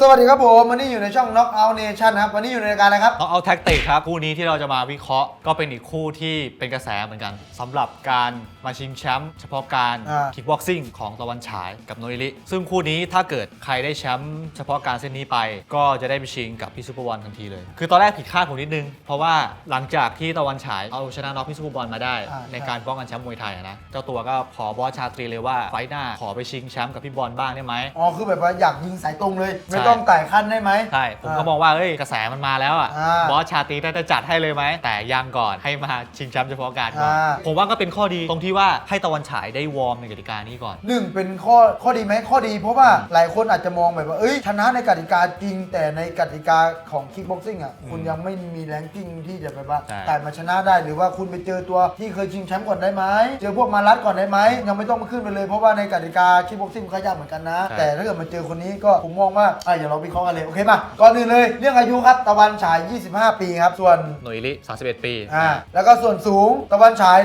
สวัสดีครับผมวันนี้อยู่ในช่อง Knock Out Nation นะครับ วันนี้อยู่ในรายการอะไรครับ เอาเอาแท็กติกครับ คู่นี้ที่เราจะมาวิเคราะห์ก็เป็นอีกคู่ที่เป็นกระแสเหมือนกันสำหรับการมาชิงแชมป์เฉพาะการอ่า คิกบ็อกซิ่งของตะวันฉายกับโนริลิซึ่งคู่นี้ถ้าเกิดใครได้แชมป์เฉพาะการเส้นนี้ไป ก็จะได้ไปชิงกับพี่ซูเปอร์บอลทันทีเลย คือตอนแรกผิดคาดผมนิดนึง เพราะว่าหลังจากที่ตะวันฉายเอาชนะน็อกพี่ซูเปอร์บอลมาได้ อ่า ในการป้องกันแชมป์มวยไทยอะนะเจ้าตัวก็ขอบอสชาตรีเลยว่าไฟต์หน้าขอไปชิงแชมป์กับพี่บอลบ้างได้ไหม อ๋อคือแบบว่าอยากยิงสายตรงเลย ไม่ใช่ต้องไต่ขั้นได้ไหม ใช่ ผมก็มองว่าเอ้ยกระแสมันมาแล้วอะ อ่าบอสชาตรีน่าจะจัดให้เลยไหม แต่ยังก่อนให้มาชิงแชมป์เฉพาะการก่อนอ่า ผมว่าก็เป็นข้อดีตรงที่ว่าให้ตะวันฉายได้วอร์มในกติกานี้ก่อน หนึ่งเป็นข้อข้อดีไหมข้อดี เพราะว่าหลายคนอาจจะมองแบบว่าเอ้ยชนะในกติกาจริง แต่ในกติกาของคิกบ็อกซิ่งอะคุณยังไม่มีแรงกิ้งที่จะแบบว่าใช่ไต่มาชนะได้หรือว่าคุณไปเจอตัวที่เคยชิงแชมป์ก่อนได้ไหมเจอพวกมารัดก่อนได้ไหมยังไม่ต้องมาขึ้นไปเลยเพราะว่าในกติกาคิกบ็อกซิ่งก็ยากเหมือนกันนะ แต่ถ้าเกิดมาเจอคนนี้ก็ผมมองว่าอ่ะอย่าเราวิเคราะห์กันเลยโอเคป่ะก่อนอื่นเลยเรื่องอายุครับตะวันฉาย 25 ปีครับส่วนหน่วยลิ31 ปีอ่าแล้วก็ส่วนสูงตะวันฉาย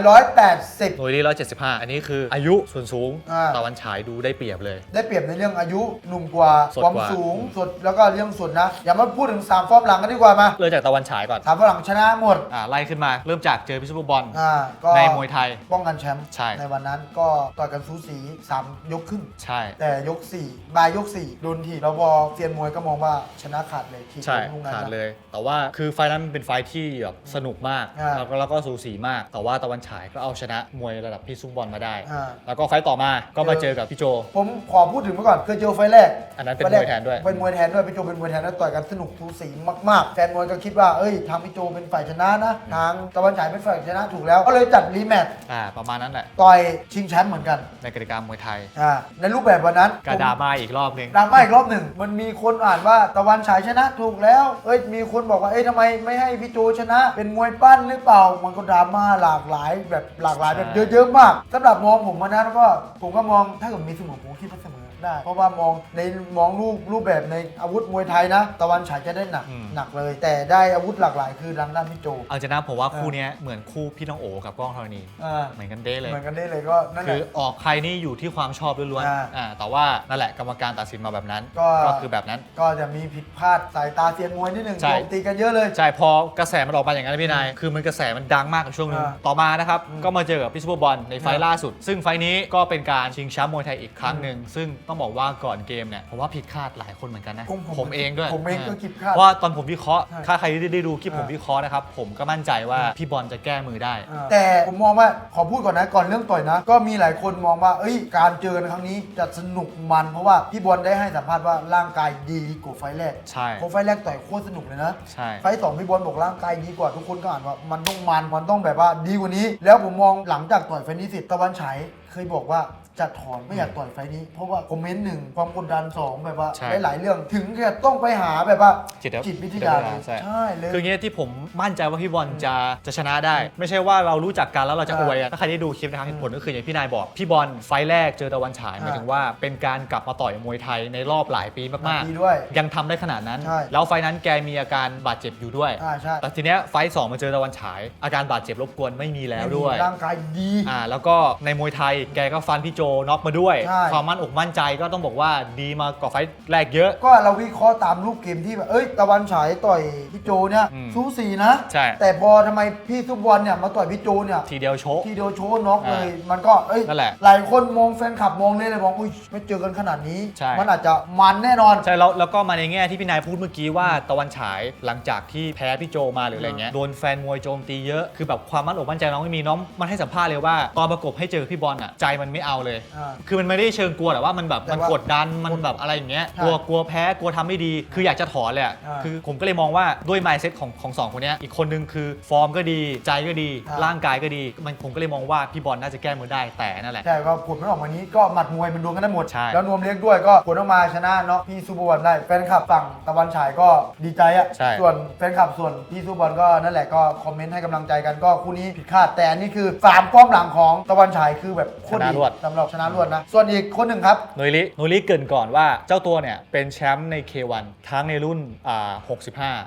180หน่วยลิ175 อันนี้คืออายุส่วนสูงอ่า ตะวันฉายดูได้เปรียบเลย ได้เปรียบในเรื่องอายุหนุ่มกว่าสดความกว่าสูงสดแล้วก็เรื่องสดนะอย่ามาพูดถึง3ฟอร์มหลังกันดีกว่ามาเริ่มจากตะวันฉายก่อนสามฟอร์มหลังชนะหมดอ่าไล่ขึ้นมาเริ่มจากเจอพี่ซูเปอร์บอลอ่าก็ในมวยไทย ป้องกันแชมป์ใช่วันนั้นก็ต่อยกันสูสี3ยกขึ้น ใช่ แต่ยก4บายยก4โดนทีแล้วพอเซียนมวยก็มองว่าชนะขาดเลยทีใช่ลูกนั้นขาดนะเลยแต่ว่าคือไฟล์นั้นมันเป็นไฟล์ที่แบบสนุกมากอ่าแล้วก็แล้วก็สูสีมาก แต่ว่าตะวันฉายก็เอาชนะมวยระดับพี่ซูเปอร์บอลมาได้ อ่า แล้วก็ไฟล์ต่อมาก็มาเจอกับพี่โจ ผมขอพูดถึงเมื่อก่อนเคยเจอไฟล์แรกอันนั้นเป็นไฟล์รกมวยแทนด้วย เป็นมวยแทนด้วยพี่โจเป็นมวยแทนแล้วต่อยกันสนุกสูสีมากๆแฟนมวยก็คิดว่าเอ้ยทางพี่โจเป็นฝ่ายชนะนะทางตะวันฉายเป็นฝ่ายชนะถูกแล้วก็เลยจัดรีแมตช์อ่าประมาณนั้นแหละ ต่อยชิงแชมป์เหมือนกันในกติกามวยไทยอ่าในรูปแบบวันนั้นกาดราม่าอีกรอบหนึงดราม่าอีกรอบหนึ่ง มันมีคนอ่านว่าตะวันฉายชนะถูกแล้ว เอ้ยมีคนบอกว่าเอ้ยทำไมไม่ให้พี่โจชนะ เป็นมวยปั้นหรือเปล่า มันก็ดราม่าหลากหลายแบบหลากหลายแบบเยอะๆมากสำหรับมองผมนะแล้วก็ผมก็มองถ้าเกิดมีเสมอผมก็คิดว่าเสมอ ได้ เพราะว่ามองในมองรูปรูปแบบในอาวุธมวยไทยนะ ตะวันฉายจะได้หนักหนักเลย แต่ได้อาวุธหลากหลายคือทางด้านพี่โจเอาจริงนะผมว่าเออคู่เนี้ยเหมือนคู่พี่น้องโอกับก้องธรณีอ่าเหมือนกันเด้เลย เหมือนกันได้เลยก็นั่นแหคืละ อออกใครนี่อยู่ที่ความชอบล้วนอ่าๆอ่าแต่ว่านั่นแหละกรรมการตัดสินมาแบบนั้นก็คือแบบนั้น ก็จะมีผิดพลาดสายตาเซียนมวยนิดหนึ่งใช่ โจมตีกันเยอะเลย ใช่พอกระแสมันออกมาอย่างนั้นนะพี่นาย คือมันกระแสมันดังมากกับช่วงนึง อ่าต่อมานะครับ อืมก็มาเจอกับพี่ซูเปอร์บอลในไฟล์อ่าล่าสุด ซึ่งไฟล์นี้ก็เป็นการชิงแชมป์มวยไทยอีกครั้งหนึ่ง ซึ่งต้องบอกว่าก่อนเกมเนี่ยผมว่าผิดคาดหลายคนเหมือนกันนะผมผมผมเองด้วยผมเองก็คิดคาดเพราะว่าตอนผมวิเคราะห์ใช่ ถ้าใครได้ได้ดูคลิปผมอ่าวิเคราะห์นะครับผมก็มั่นใจว่าพี่บอลจะแก้มือได้ แต่ผมมองว่าขอพูดก่อนนะก่อนเรื่องต่อยนะ ก็มีหลายคนมองว่า เอ้ย การเจอกันครั้งนี้จะสนุกมันเพราะว่าพี่บอลได้ให้สัมภาษณ์ว่าร่างกายดีกว่าไฟล์แรกใช่ เพราะไฟล์แรกต่อยโคตรสนุกเลยนะ ใช่ ไฟล์สองพี่บอลบอกร่างกายดีกว่าทุกคนก็อ่านว่ามันต้องมันมันต้องแบบว่าดีกว่านี้ แล้วผมมองหลังจากต่อยไฟล์นี้เสร็จตะวันฉาย เคยบอกว่าจะถอนไม่อยากต่อยไฟล์นี้ เพราะว่าคอมเมนต์หนึ่งความกดดันสองแบบว่าใช่ หลายๆเรื่องถึงจะต้องไปหาแบบว่าจิตจิตวิทยาเลยใช่ใช่ เลย คืออย่างเงี้ยที่ผมมั่นใจว่าพี่บอลจะจะชนะได้ ไม่ใช่ว่าเรารู้จักกันแล้วเราจะอ่าอวยกันถ้าใครได้ดูคลิปนะครับเหตุผลก็คืออย่างที่พี่นายบอก พี่บอลไฟล์แรกเจอตะวันฉายหมายถึงว่าเป็นการกลับมาต่อยมวยไทยในรอบหลายปีมาก ดีด้วยๆ ยังทำได้ขนาดนั้น ใช่ แล้วไฟล์นั้นแกมีอาการบาดเจ็บอยู่ด้วย อ่าใช่แต่ทีเนี้ยไฟล์สองมาเจอตะวันฉาย อาการบาดเจ็บรบกวนไม่มีแล้วด้วย ร่างกายดี อ่าแล้วก็ในมวยไทยแกก็ฟันพี่โจน็อกมาด้วย ใช่ ความมั่นอกมั่นใจก็ต้องบอกว่าดีมากว่าไฟล์แรกเยอะ ก็เราวิเคราะห์ตามรูปเกมที่แบบเอ้ยตะวันฉายต่อยพี่โจเนี่ยอืมสูสีนะ ใช่ แต่พอทำไมพี่ซุปบอลเนี่ยมาต่อยพี่โจเนี่ย ทีเดียวโชก ทีเดียวโชว์น็อกอ่าเลย มันก็เอ้ยนั่นแหละหลายคนมองแฟนคลับมองเลยเลยมองอุ้ยไม่เจอกันขนาดนี้ ใช่ มันอาจจะมันแน่นอน ใช่แล้วแล้วก็มาในแง่ที่พี่นายพูดเมื่อกี้ว่าตะวันฉายหลังจากที่แพ้พี่โจมาหรืออะไรเงี้ยโดนแฟนมวยโจมตีเยอะคือแบบความมั่นอกมั่นใจน้องไม่มีน้องมันให้สัมภาษณ์เลยว่าตอนประกบให้เจอพี่บอลอะใจมันไม่เอาเลย อ่า คือมันไม่ได้เชิงกลัวแต่ว่ามันแบบแต่มันว่ากดดันมันแบบอะไรอย่างเงี้ยใช่กลัวกลัวแพ้กลัวทำไม่ดี คืออยากจะถอนเลยอะอ่าคือผมก็เลยมองว่าด้วย mindset ของของสองคนเนี้ยอีกคนนึงคือฟอร์มก็ดีใจก็ดี อ่า ร่างกายก็ดี มันผมก็เลยมองว่าพี่บอลน่าจะแก้มือได้แต่นั่นแหละ ใช่ก็ผลมันออกมานี้ก็หมัดมวยมันดวลกันได้หมด ใช่ แล้วนวมเล็กด้วยก็ผลออกมาชนะเนาะพี่ซูเปอร์บอลได้แฟนคลับฝั่งตะวันฉายก็ดีใจอะใช่ ส่วนแฟนคลับส่วนพี่ซูเปอร์บอลก็นั่นแหละก็คอมเมนต์ให้กำลังใจกันก็คู่นี้ผิดคาดแต่อันนี่คือสามป้อมหลังของตะวันฉายคือแบบโคตรชนะดีรวด สำหรับชนะรวดนะ ส่วนอีกคนหนึ่งครับโนยลิโนยลิเกรินก่อนว่าเจ้าตัวเนี่ยเป็นแชมป์ใน K1 ทั้งในรุ่นอ่า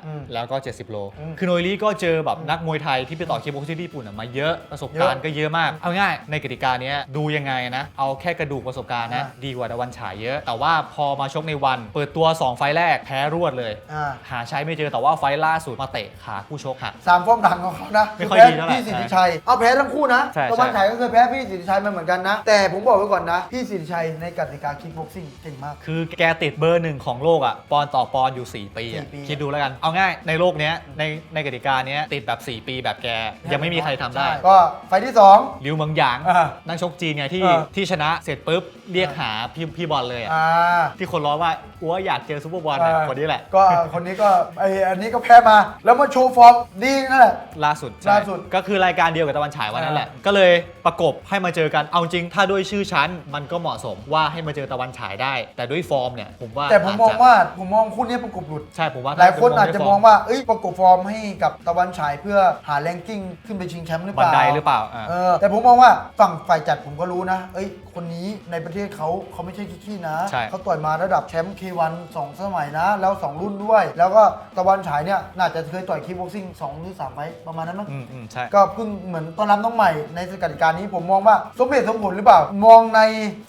อืม65 แล้วก็ 70 โล อืมคือโนยลิก็เจอแบบนักมวยไทยที่ไปต่อคิกบ็อกซิ่งที่ญี่ปุ่นอะมาเยอะประสบการณ์เยอะก็เยอะมาก เอาง่ายในกติกาเนี้ยดูยังไงนะ เอาแค่กระดูกประสบการณ์นะ อ่า ดีกว่าตะวันฉายเยอะ แต่ว่าพอมาชกในวัน เปิดตัว 2 ไฟล์แรกแพ้รวดเลย อ่าหาใช้ไม่เจอแต่ว่าไฟล์ล่าสุดมาเตะขาคู่ชกหัก สามฟอร์มดังของเขานะไม่ค่อยแพ้ดีเท่าไหร่พี่สิทธิชัย เอาแพ้ทั้งคู่นะใช่ตะวันใช่ฉายก็เคยแพ้พี่สิทธิชัยมาเหมือนกันนะ แต่ผมบอกไว้ก่อนนะ พี่สิทธิชัยในกติกาคิกบ็อกซิ่งเก่งมาก คือแกติดเบอร์หนึ่งของโลกอะปอนด์ต่อปอนด์อยู่ 4 ปีอะสี่ปีคิดดูแล้วกัน เอาง่ายในโลกเนี้ยในในกติกาเนี้ยติดแบบ 4 ปีแบบแก ยังไม่มีใครทำได้ใช่ก็ไฟล์ที่สองลิวเมืองหยางอ่านักชกจีนเนี่ยที่อ่า ที่ชนะเสร็จปุ๊บเรียกหาพี่พี่บอลเลยอะอ่าที่คนร้องว่าอัวอยากเจอซูเปอร์บอลเนี่ยอ่าคนนี้แหละ ก็คนนี้ก็ไออันนี้ก็แพ้มา แล้วมาโชว์ฟอร์มดีนั่นแหละ ล่าสุดใช่ล่าสุดก็คือรายการเดียวกับตะวันฉายวันนั้นแหละ ก็เลยประกบให้มาเจอกัน เอาจริงถ้าด้วยชื่อชั้นมันก็เหมาะสมว่าให้มาเจอตะวันฉายได้ แต่ด้วยฟอร์มเนี่ยผมว่าแต่ผมมองจจะว่าผมมองคู่นี้ประกบหลุด ใช่ผมว่าหลายคนอาจจะด้วยมฟองว่าเอ้ยประกบฟอร์มให้กับตะวันฉายเพื่อหาแรงกิ้งขึ้นไปชิงแชมป์หรือเปบันล่าไดหรือเปล่าอ่า เออแต่ผมมองว่าฝั่งฝ่ายจัดผมก็รู้นะ เอ้ย คนนี้ในประเทศเขาเขาไม่ใช่ขี้ๆนะ ใช่ เขาต่อยมาระดับแชมป์ K1 2สมัยนะ แล้ว 2 รุ่นด้วย แล้วก็ตะวันฉายเนี่ยน่าจะเคยต่อยคิกบ็อกซิ่ง2หรือ3ไฟต์ประมาณนั้นมั้ง อืมอืมใช่ ก็เพิ่งเหมือนต้อนรับน้องใหม่ในสกัดการนี้ผมมองว่าสมเหตุสมผลหรือเปล่า มองใน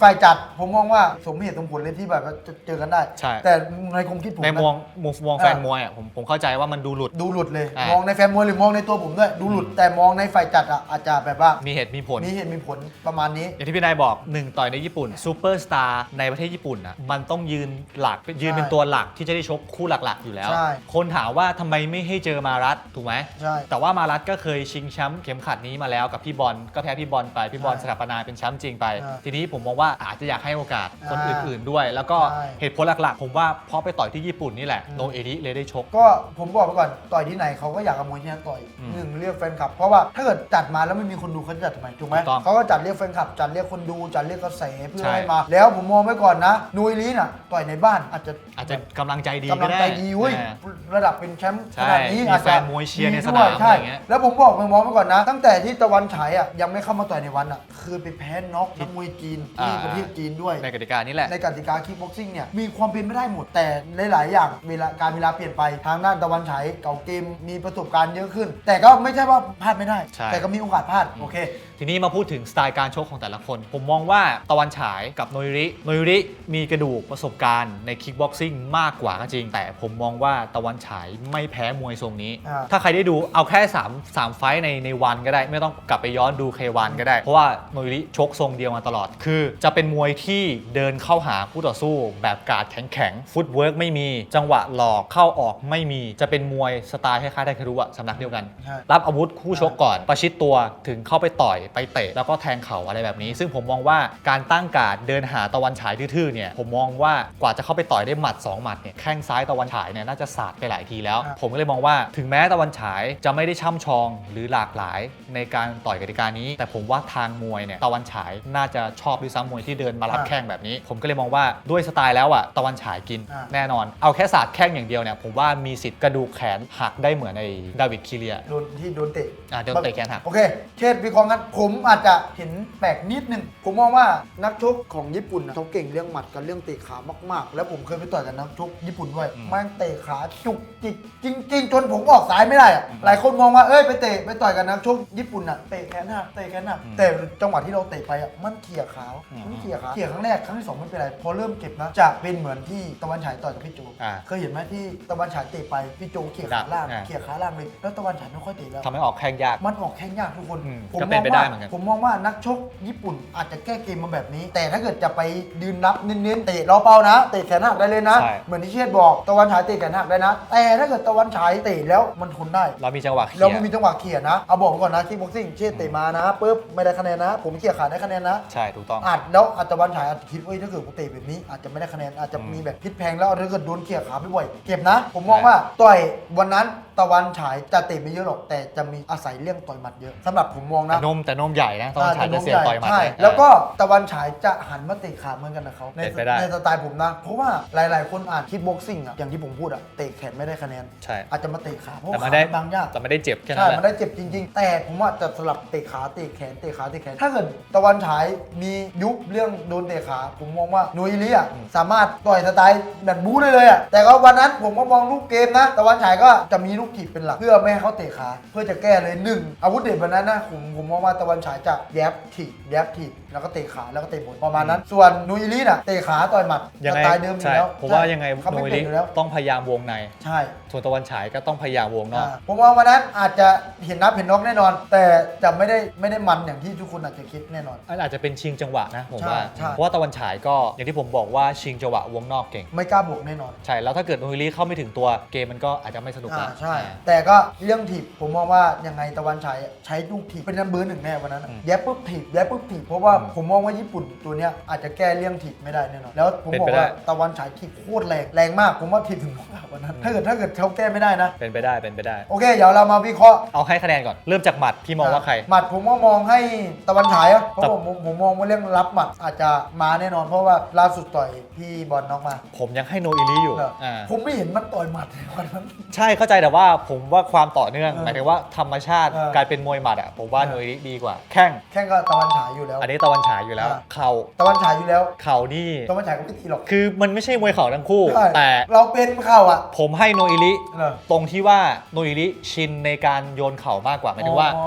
ฝ่ายจัด ผมมองว่าสมเหตุสมผลเลยที่แบบว่าจะเจอกันได้ ใช่ แต่ในความคิดผมในนะ มองมุมมองแฟนมวยอะผมผมเข้าใจว่ามันดูหลุด ดูหลุดเลย อ่าม มองในแฟนมวยหรือมองในตัวผมด้วย ดูหลุด แต่มองในฝ่ายจัดอะอาจจะแบบว่ามีเหตุมีผล มีเหตุมีผลประมาณนี้ อย่างที่พี่นายบอกหนึ่งต่อยในญี่ปุ่นซูเปอร์สตาร์ในประเทศญี่ปุ่นอะมันต้องยืนหลักยืนเป็นตัวหลักที่จะได้ชกคู่หลักๆ อยู่แล้ว ใช่คนถามว่าทำไมไม่ให้เจอมารัตถูกไหมใช่แต่ว่ามารัตก็เคยชิงแชมป์เข็มขัดนี้มาแล้วกับพี่บอลก็แพ้พี่บอลไปพี่บอลใช่ สถาปนาเป็นแชมป์จริงไปใช่ทีนี้ผมมองว่าอาจจะอยากให้โอกาสคนอ่าอื่นๆด้วย แล้วก็ใช่ เหตุผลหลักๆ ผมว่าเพราะไปต่อยที่ญี่ปุ่นนี่แหละอืมโนเอริเลยได้ชก ก็ผมบอกไปก่อนต่อยที่ไหนเขาก็อยากเอามวยที่นั่นต่อยอืมหนึ่งเรียกแฟนคลับ เพราะว่าถ้าเกิดจัดมาแล้วไม่มีคนดูเขาจะจัดทำไมถูกไหมถูกต้องเขาก็จัดเรียกแฟนคลับจัดเรียกคนดูจัดเรียกกระแสเพื่อใช่ ให้มา แล้วผมมองไว้ก่อนนะนุยลีน่ะต่อยในบ้านอาจจะอาจจะกำลังใจดีกำลังใจดีเว้ยอ่า ระดับเป็นแชมป์ใช่ขนาดนี้มีอาจแฟจะนมวยเชียร์ในสด้นามใช่อะไรอย่างเงี้ยแล้วผมบอกมองไว้ก่อนนะ ตั้งแต่ที่ตะวันฉายอะยังไม่เข้ามาต่อยในวันอะคือไปแพ้น็อกนักมวยจีนที่อ่าประเทศจีนด้วย ในกติกานี้แหละ ในกติกาคิกบ็อกซิ่งเนี่ยมีความเป็นไม่ได้หมดแต่หลาย ๆ อย่างเวลาการเวลาเปลี่ยนไปทางด้านตะวันฉายเก่าเกมมีประสบการณ์เยอะขึ้น แต่ก็ไม่ใช่ว่าพลาดไม่ได้ใช่แต่ก็มีโอกาสพลาดโอเค ทีนี้มาพูดถึงสไตล์การชกของแต่ละคน ผมมองว่าตะวันฉายกับโนยริโนยริมีกระดูกประสบการณ์ในคิกบ็อกซิ่งมากกว่าก็จริง แต่ผมมองว่าตะวันฉายไม่แพ้มวยทรงนี้ อ่า ถ้าใครได้ดูเอาแค่3 3ไฟต์ในในวันก็ได้ ไม่ต้องกลับไปย้อนดูเควันก็ได้ เพราะว่าโนยริชกทรงเดียวมาตลอด คือจะเป็นมวยที่เดินเข้าหาคู่ต่อสู้ แบบการ์ดแข็งๆฟุตเวิร์กไม่มี จังหวะหลอกเข้าออกไม่มี จะเป็นมวยสไตล์คล้ายๆไดคารุอะสำนักเดียวกัน ใช่ รับอาวุธคู่ชกก่อนประชิดตัวถึงเข้าไปต่อยไปเตะแล้วก็แทงเข่าอะไรแบบนี้ ซึ่งผมมองว่าการตั้งการ์ดเดินหาตะวันฉายทื่อๆเนี่ยผมมองว่ากว่าจะเข้าไปต่อยได้หมัด 2 หมัดเนี่ยแข้งซ้ายตะวันฉายเนี่ยน่าจะสาดไปหลายทีแล้วครับผมก็เลยมองว่าถึงแม้ตะวันฉายจะไม่ได้ช่ำชองหรือหลากหลายในการต่อยกติกานี้ แต่ผมว่าทางมวยเนี่ยตะวันฉายน่าจะชอบด้วยซ้ำมวยที่เดินมารับแข้งแบบนี้ ผมก็เลยมองว่าด้วยสไตล์แล้วอะตะวันฉายกินอ่าแน่นอน เอาแค่สาดแข้งอย่างเดียวเนี่ยผมว่ามีสิทธิ์กระดูกแขนหักได้เหมือนในดาวิดคิเลียโดนที่โดนเตะอ่าโดนเตะแขนหักโอเคเช่นวิเคราะห์งั้นผมอาจจะเห็นแปลกนิดนึง ผมมองว่านักชกของญี่ปุ่นน่ะเขาเก่งเรื่องหมัดกับเรื่องเตะขามาก ๆ แล้วผมเคยไปต่อยกับนักชกญี่ปุ่นด้วยอืม แม่งเตะขาจุกจิกจริง ๆ จนผมออกสายไม่ได้อะหลายคนมองว่าเอ้ยไปเตะไปต่อยกับนักชกญี่ปุ่นน่ะเตะแขนหักเตะแขนหักอืมแต่จังหวะที่เราเตะไปอะมันเขี่ยขาอืมมันเขี่ยขาเขี่ยครั้งแรกครั้งที่สองไม่เป็นไรพอเริ่มเจ็บนะจะเป็นเหมือนที่ตะวันฉายต่อยกับพี่โจอ่าเคยเห็นไหมที่ตะวันฉายเตะไปพี่โจเขี่ยขาล่างอ่า เขี่ยขาล่างเลยแล้วตะวันฉายไม่ค่อยเตะแล้ว ทำให้ออกแข้งยาก มันออกแข้งยากทุกคนอืมผมก็มเป็อนงไปได้ว่าเหมือนกัน ผมมองว่านักชกญี่ปุ่นอาจจะแก้เกมมาแบบนี้ แต่ถ้าเกิดจะไปยืนรับเน้นๆเตะเราเป้านะ เตะแขนหักได้เลยนะ ใช่ เหมือนที่เชษฐ์บอกตะวันฉายเตะแขนหักได้นะ แต่ถ้าเกิดตะวันฉายเตะแล้วมันทนได้ เรามีจังหวะเคลีเรายไม่ร์มีจังหวะเขี่ยนะ เอาบอกไว้ก่อนนะที่บ็อกซิ่งเชษฐ์เตะมานะปุ๊บไม่ได้คะแนนนะ ผมเขี่ยขาได้คะแนนนะ ใช่ถูกต้อง อาจแล้วอาจจะวันฉายอาจจะคิดว่าเอ้ยถ้าเกิดกูเตะแบบนี้อาจจะไม่ได้คะแนนอาจจะอืมมีแบบพลิษแพงแล้วถ้าเกิดโดนเขี่ยขาบ่อยๆเก็บนะ ผมมองว่าต่อยวันนั้นตะวันฉายจะเตะไม่เยอะหรอกแต่จะมีอาศัยเรื่องต่อยหมัดเยอะสำหรับผมมองแต่นะนมแต่นมใหญ่นะตอนฉายจะเสียงต่อยหมัดใช่นะ แล้วก็ตะวันฉายจะหันมาเตะขาเหมือนกันนะเขาในเป็นไปได้ ในสไตล์ผมนะ เพราะว่าหลาย ๆ คนอ่านคิดบ็อกซิ่งอะอย่างที่ผมพูดอะเตะแขนไม่ได้คะแนน ใช่ อาจจะมาเตะขาเพราะแต่ว่ามันขาได้มันบางยาก แต่ไม่ได้เจ็บแค่นั้ใช่นแหมันละ ได้เจ็บจริง ๆ แต่ผมว่าจะสลับเตะขาเตะแขนเตะขาเตะแขน ถ้าเกิดตะวันฉายมียุบเรื่องโดนเตะขา ผมมองว่านุยเลียสามารถต่อยสไตล์แบบบู๊ได้เลยอะแต่ก็วันนั้นผมก็มองลูกเกมนะ ตะวันฉายก็จะมีลูกถีบเป็นหลัก เพื่อไม่ให้เขาเตะขา เพื่อจะแก้เลยหนึ่งอาวุธเด็ดวันนั้นนะผมผมมองว่าตะวันฉายจะแยบถีบแยบถีบแล้วก็เตะขาแล้วก็เตะบนประมาณนั้น ส่วนนุยเลียน่ะเตะขาต่อยหมัดยังสไงไตล์เดิมอยู่ใช่แล้วผมว่ายังไงเขาโนไม่ยเป็นลิอยู่แล้วต้องพยายามวงใน ใช่ ส่วนตะวันฉายก็ต้องพยายามวงนอก อ่าผมว่าวันนั้นอาจจะเห็นนับเห็นน็อกแน่นอน แต่จะไม่ได้ไม่ได้มันอย่างที่ทุกคนอาจจะคิดแน่นอน อันอาจจะเป็นชิงจังหวะนะผมใช่ว่าใช่ เพราะว่าตะวันฉายก็อย่างที่ผมบอกว่าชิงจังหวะวงนอกเก่ง ไม่กล้าบวกแน่นอนใช่ แล้วถ้าเกิดโนยลิเข้าไม่ถึงตัวเกมมันก็อาจจะไม่สนุกอ่าละใช่ อ่า แต่ก็เรื่องถีบผมมองว่ายังไงตะวันฉายใช้ลูกถีบเป็นนัมเบอร์หนึ่งแน่วันนั้นอะอืมแย้ปุ๊บถีบแย้ปุ๊บถีบเพราะว่าอืมผมมองว่าญี่ปุ่นตัวเนี้ยอาจจะแก้เรื่องถีบไม่ได้แน่นอนแล้วผมเป็นบอกไปได้ว่าตะวันฉายถีบโคตรแรงแรงมากผมว่าถีบถึงน็อกอะวันนั้น ถ้าเกิดถ้าเกิดเขาแก้ไม่ได้นะ เป็นไปได้เป็นไปได้ โอเคเดี๋ยวเรามาวิเคราะห์เอาให้คะแนนก่อนเริ่มจากหมัดพี่มองว่าใคร หมัดผมว่ามองให้ตะวันฉายอะเพราะแต่ผมผมผมมองว่าเรื่องรับหมัดอาจจะมาแน่นอน เพราะว่าล่าสุดต่อยพี่บอลน็อกมา ผมยังให้โนอิลิอยู่เหรออ่าผมไม่เห็นมันต่อยหมัดในวันนั้นใช่เข้าใจแต่ว่าผมว่าความต่อเนื่องเออหมายถึงว่าธรรมชาติเออการเป็นมวยหมัดอะผมว่าเออโนอิลิดีกว่า แข้ง แข่งก็ตะวันฉายอยู่แล้ว อันนี้ตะวันฉายอยู่แล้ว อ่า เข่า ตะวันฉายอยู่แล้ว เข่านี่ ตะวันฉายก็ไม่ตีหรอกคือมันไม่ใช่มวยเข่าทั้งคู่ ใช่แต่เราเป็นเข่าอะผมให้โนอิลิเหรอตรงที่ว่าโนอิลิชินในการโยนเข่ามากกว่าหมายถึงว่า อ๋อ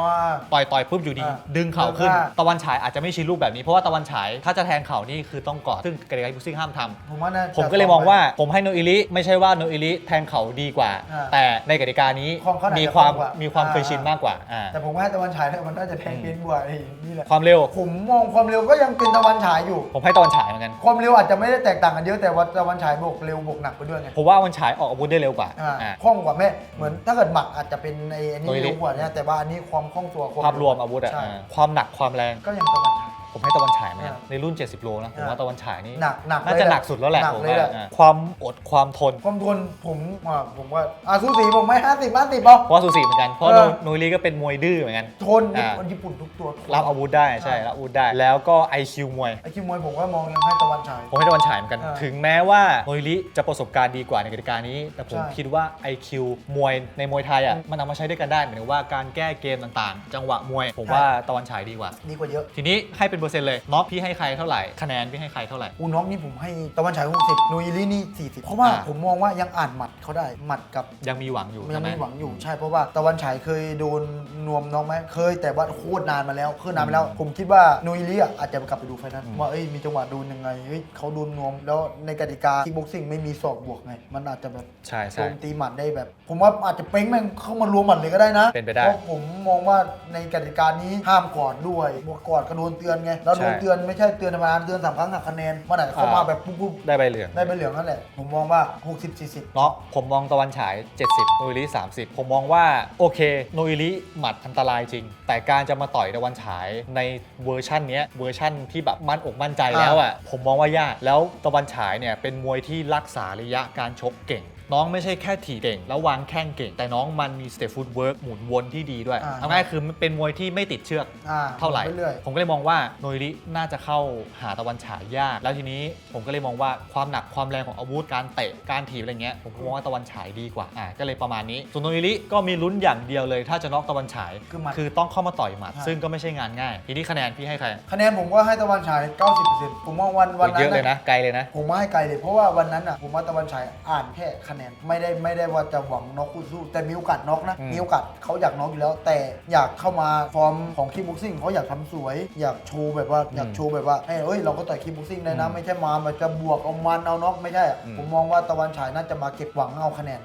ต่อยต่อยปุ๊บอยู่ดี อ่าดึงเข่าขึ้น อ่า ตะวันฉายอาจจะไม่ชินรูปแบบนี้ เพราะว่าตะวันฉายถ้าจะแทงเข่านี่คือต้องกอดซึ่งกติกาบุ๊กซิ่งห้ามทำผมว่าน่าจะ ผมก็เลยมองว่าผมให้โนอิลิไม่ใช่ว่าโนอิลิแทงเขาดีกว่า อ่าแต่ในกติกานี้ของเขาน่าจะมีความคล่องกว่ามีความอ่าเคยชินมากกว่าอ่า แต่ผมว่าให้ตะวันฉายเนี่ยมันน่าจะแทงเป็นกว่าไอ้นี่แหละความเร็ว ผมมองความเร็วก็ยังเป็นตะวันฉายอยู่ ผมให้ตะวันฉายเหมือนกัน ความเร็วอาจจะไม่ได้แตกต่างกันเยอะแต่ว่าตะวันฉายบวกเร็วบวกหนักไปด้วยไงผมว่าตะวันฉายออกอาวุธได้เร็วกว่าอ่าอ่า คล่องกว่าแม่เหมือนถ้าเกิดหมัดอาจจะเป็นไอ้อันนี้โดยเร็วกว่าเนี่ยแต่ว่าอันนี้ความคล่องตัวคภาพรวมอาวุธอะใช่อ่าความหนักความแรง ก็ยังตะวันฉาย ผมให้ตะวันฉายเหมือนกันอ่าในรุ่น 70 โลนะผมว่าอ่าตะวันฉายนี่หนักหนักน่าจะเลยแหละหนักสุดแล้วแหละหนักผมเลยว่าแหละ อ่าความอดความทน ความทนผมอ่าผมว่าอาซูสีผมไม่ห้าสิบห้าสิบเอา เพราะว่าสูสีเหมือนกัน เพราะเออ โนอิลิก็เป็นมวยดื้อเหมือนกัน ทนอ่า คนญี่ปุ่นทุกตัวทน รับอาวุธได้ใช่ ใช่ รับอาวุธได้ แล้วก็ IQ มวย ไอ้คิวมวยผมก็มองยังให้ตะวันฉาย ผมให้ตะวันฉายเหมือนกันอ่าถึงแม้ว่าโนริลิจะประสบการณ์ดีกว่าในกติกานี้ แต่ผมใช่คิดว่า IQ มวยในมวยไทยอะมันเอามาใช้ด้วยกันได้หมายถึงว่าการแก้เกมต่างๆ จังหวะมวย ผมว่าตะวันฉายดีกว่า ดีกว่าเยอะ ทีนี้ให้เป็นเปอร์เซ็นต์เลยน็อกพี่ให้ใครเท่าไหร่คะแนนพี่ให้ใครเท่าไหร่อูน้องนี่ผมให้ตะวันฉาย60นูอิลีนี่ 40 เพราะว่าอ่าผมมองว่ายังอ่านหมัดเขาได้หมัดกับยังมีหวังอยู่ยัใช่งไหมมีหวังอยู่ใช่เพราะว่าตะวันฉายเคยโดนนวมน้องไหมเคยแต่ว่าโคตรนานมาแล้วคือนานมาแล้ว ผมคิดว่านูอิลีอะอาจจะกลับไปดูไฟนั้นอืมว่าเอ้ยมีจังหวะโดนยังไงเฮ้ยเขาโดนนวมแล้วในกติกาคิกบ็อกซิ่งไม่มีศอกบวกไงมันอาจจะแบบใช่โจใช่มตีหมัดได้แบบ ผมว่าอาจจะเป้งแม่งเข้ามารวมหมัดเลยก็ได้นะเป็นไปได้เพราะผมมองว่าในกติกานี้ห้ามกอดด้วยบวกกอดก็โดนเตือนไงแล้วโดนใช่เตือนไม่ใช่เตือนธรรมดาเตือนสามครั้งหักคะแนนเมื่อไหร่เข้ามาแบบปุ๊บปุ๊บได้ใบเหลืองได้ไปเหลืองนั่นแหละผมมองว่า 60 40เนาะผมมองตะวันฉาย 70โนอิลิ30 ผมมองว่าโอเคโนอิลิหมัดอันตรายจริง แต่การจะมาต่อยตะวันฉายในเวอร์ชันเนี้ยเวอร์ชันที่แบบมั่นอกมั่นใจแล้วอะผมมองว่ายากแล้วตะวันฉายเนี่ยเป็นมวยที่รักษาระยะการชกเก่ง น้องไม่ใช่แค่ถีบเก่ง แล้ววางแข้งเก่ง แต่น้องมันมีสเตปฟุตเวิร์กหมุนวนที่ดีด้วย อ่า เอาง่ายๆคือมันเป็นมวยที่ไม่ติดเชือก อ่าเท่าไหร่ปเรื่อย ผมก็เลยมองว่าโนยริน่าจะเข้าหาตะวันฉายยาก แล้วทีนี้ผมก็เลยมองว่าความหนักความแรงของอาวุธการเตะการถีบอะไรเงี้ยผมก็มองว่าตะวันฉายดีกว่าอ่าก็เลยประมาณนี้ส่วนโนยริก็มีลุ้นอย่างเดียวเลย ถ้าจะน็อกตะวันฉายคือหมัดคือต้องเข้ามาต่อยหมัด ใช่ ซึ่งก็ไม่ใช่งานง่าย ทีนี้คะแนนพี่ให้ใครคะแนนผมก็ให้ตะวันฉาย 90%ผมว่าวันวันนั้เยอะนเลยน่ะนะไกลเลยนะ ผมว่าให้ไกลเลยเพราะว่าวันนั้นอะผมว่าตะวันฉายอ่านแค่คะแนนไม่ได้ไม่ได้ว่าจะหวังน็อกคู่สู้แต่มีโอกาสน็อกนะ อืม มีโอกาสเขาอยากน็อกอยู่แล้ว แต่อยากเข้ามาฟอร์มของคิกบ็อกซิ่งเขาอยากทำสวย อยากโชว์แบบว่าอยากโชว์แบบว่าเฮ้ยเอ้ยเราก็ต่อยคิกบ็อกซิ่งได้นะอืมไม่ใช่มาแบบจะบวกเอามันเอาน็อกไม่ใช่อะอืมผมมองว่าตะวันฉายน่าจะมาเก็บหวังเอาคะแนน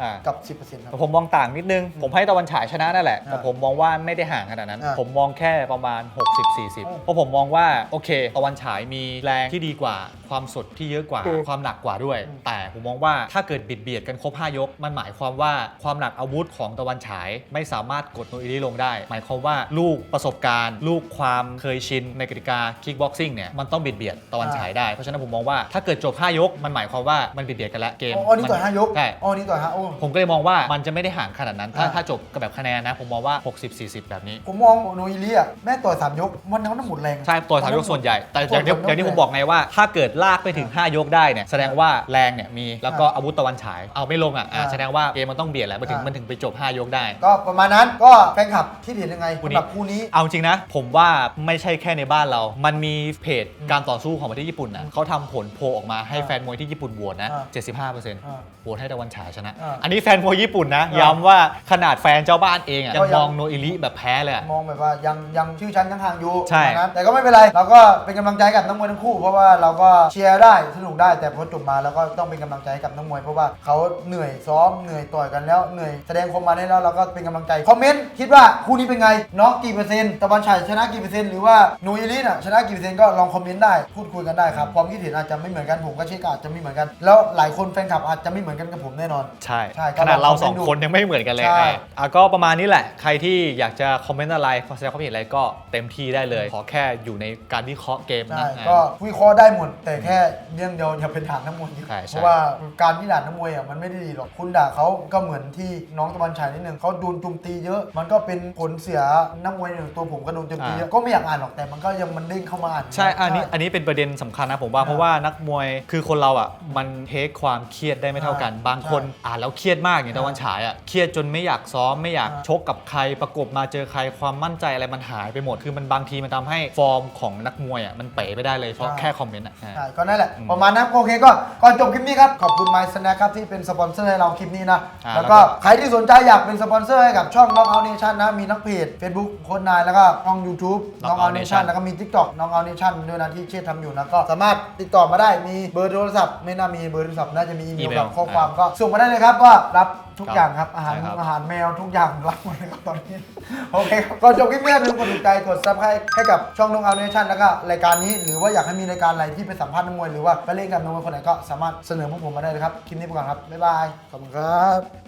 อ่า 90 กับ 10%ครับแต่ผมมองต่างนิดนึง ผมให้ตะวันฉายชนะนั่นแหละ แต่อ่าผมมองว่าไม่ได้ห่างขนาดนั้น อ่าผมมองแค่ประมาณ 60 40 เพราะผมมองว่าโอเค ตะวันฉายมีแรงที่ดีกว่า ความสดที่เยอะกว่าถูกความหนักกว่าด้วย แต่ผมมองว่าถ้าเกิดบิดเบียดกันครบ 5 ยก มันหมายความว่าความหนักอาวุธของตะวันฉายไม่สามารถกดโนอิริลงได้ หมายความว่าลูกประสบการณ์ ลูกความเคยชินในกติกาคิกบ็อกซิ่งเนี่ยมันต้องบิดเบียดตะวันฉายได้ เพราะฉะนั้นผมมองว่าถ้าเกิดจบ 5 ยก มันหมายความว่ามันบิดเบียดกันแล้วเกมอ๋อนี่ต่อยห้ายกใช่อ๋อนี่ต่อยห้าโอ้ผมก็เลยมองว่ามันจะไม่ได้ห่างขนาดนั้น ถ้าอ่าถ้าจบกับแบบคะแนนนะ ผมมองว่า 60-40 แบบนี้ ผมมองโนอิลีอะแม่ต่อยสามยกมันน้ำหมดแรงใช่ตัวสามยกส่วนใหญ่แต่อย่างที่อย่างที่ผมบอกไงว่าถ้าเกิดลากไปถึง 5 ยกได้เนี่ยแสดงว่าแรงเนี่ยมีแล้วก็อาวุธตะวันฉาย เอาไม่ลงอะอะอ่า แสดงว่าเกมมันต้องเบียดแหละมันถึงอ่ามัมันถึงไปจบ 5 ยกได้ ก็ประมาณนั้นก็แฟนคลับคิดเห็นยังไงคู่นี้ สำหรับคู่นี้ เอาจริงนะ ผมว่าไม่ใช่แค่ในบ้านเรา มันมีเพจการต่อสู้ของประเทศญี่ปุ่นนะเขาทำผลโพลออกมาให้อ่าแฟนมวยที่ญี่ปุ่นโหวตนะ อ่า75%โหวตให้ตะวันฉายชนะ อ่าอันนี้แฟนมวยญี่ปุ่นนะ อ่าย้ำว่าขนาดแฟนเจ้าบ้านเองอะก็ยัง ยังมองโนอิริแบบแพ้เลยอะ มองแบบว่ายังยังชื่อชั้นยังห่างอยู่ใช่ ประมาณนั้นแต่ก็ไม่เป็นไร เราก็เป็นกำลังใจกับนักมวยทั้งคู่ เพราะว่าเราก็เชียร์ได้สนุกได้แต่พอจบมาเราก็ต้องเป็นกำลังใจให้กับนักมวยเพราะว่าเขาเหนื่อยซ้อมเหนื่อยต่อยกันแล้วเหนื่อยแสดงความมาได้แล้วเราก็เป็นกำลังใจคอมเมนต์คิดว่าคู่นี้เป็นไงน็อกกี่เปอร์เซ็นต์ตะวันฉายชนะกี่เปอร์เซ็นต์หรือว่านูอิลิน่ะชนะกี่เปอร์เซ็นต์ก็ลองคอมเมนต์ได้พูดคุยกันได้ครับความคิดเห็นอาจจะไม่เหมือนกันผมก็เชื่ออาจจะไม่เหมือนกัน แล้วหลายคนแฟนคลับอาจจะไม่เหมือนกันกับผมแน่นอน ใช่ ใช่ก็ขนาดเราลองคสออมงเมนต์ดูคนยังไม่เหมือนกันเลยใช่ อะอะก็ประมาณนี้แหละ ใครที่อยากจะคอมเมนต์อะไรแสดงความเห็นอะไรก็เต็มที่ได้เลย ขอแค่อยู่ในการวิเคราะห์เกมใช่นะก็วิเคราะห์ได้หมดแต่แค่เรื่องเดียวอย่าเป็นฐานน้ำมวยใช่ใช่ เพราะว่าการที่ด่าน้ำมวยอะมันไม่ได้ดีหรอกคุณด่าเขาก็เหมือนที่น้องตะวันฉายนิดนึงเขาโดนโจุมตีเยอะ มันก็เป็นผลเสียน้ำมวยหนึ่งตัวผมก็โดนโจมตีเยอะก็ไม่อยากอ่านหรอกแต่มันก็ยังมันเด้งเข้ามาอ่านใช่ อันนี้อันนี้เป็นประเด็นสำคัญนะผมว่าใช่เพราะว่านักมวยคือคนเราอะมันเทคความเครียดได้ไม่เท่ากันใช่บางคนใช่อ่านแล้วเครียดมากอย่างตะวันฉายอะเครียดจนไม่อยากซ้อมไม่อยากใช่ชกกับใครประกบมาเจอใครความมั่นใจอะไรมันหายไปหมด คือมันบางทีมันทำให้ฟอร์มของนักมวยอะมันเป๋ไปได้เลยเพราะแค่คอมเมนต์อะ ใช่ก็นั่นแหละอืมประมาณนั้นโอเคก็ก่อนจบคลิปนี้ครับขอบคุณ My Snack ครับที่เป็นสปอนเซอร์ให้เราคลิปนี้นะ อ่าแล้วก็แล้วก็ ใครที่สนใจอยากเป็นสปอนเซอร์ให้กับช่องน้องเอาเนชั่นนะ มีทั้งเพจ Facebook โค้ดนายแล้วก็ช่อง YouTube น้องเอาเนชั่นแล้วก็มี TikTok น้องเอาเนชั่นด้วยนะที่เชษทำอยู่นะก็สามารถติดต่อมาได้มีเบอร์โทรศัพท์ ไม่น่ามีเบอร์โทรศัพท์น่าจะมีอีเมอีลเมลกับข้อความก็ส่งมาได้เลยครับก็รับ ทุกครับอย่างครับอาหารใช่ครับ อาหารแมวทุกอย่างรับหมดเลยครับตอนนี้ โอเคครับก่อนจบคลิปนี้อย่าลืมกดถูกใจกดซับให้ให้กับช่องน้องเอาเนชั่นแล้วก็รายการนี้ หรือว่าอยากให้มีรายการอะไรที่ไปสัมภาษณ์นักมวยหรือว่าไปเล่นกับนักมวยคนไหนก็สามารถเสนอพวกผมมาได้เลยครับคลิปนี้ไปก่อนครับบ๊ายบายขอบคุณครับ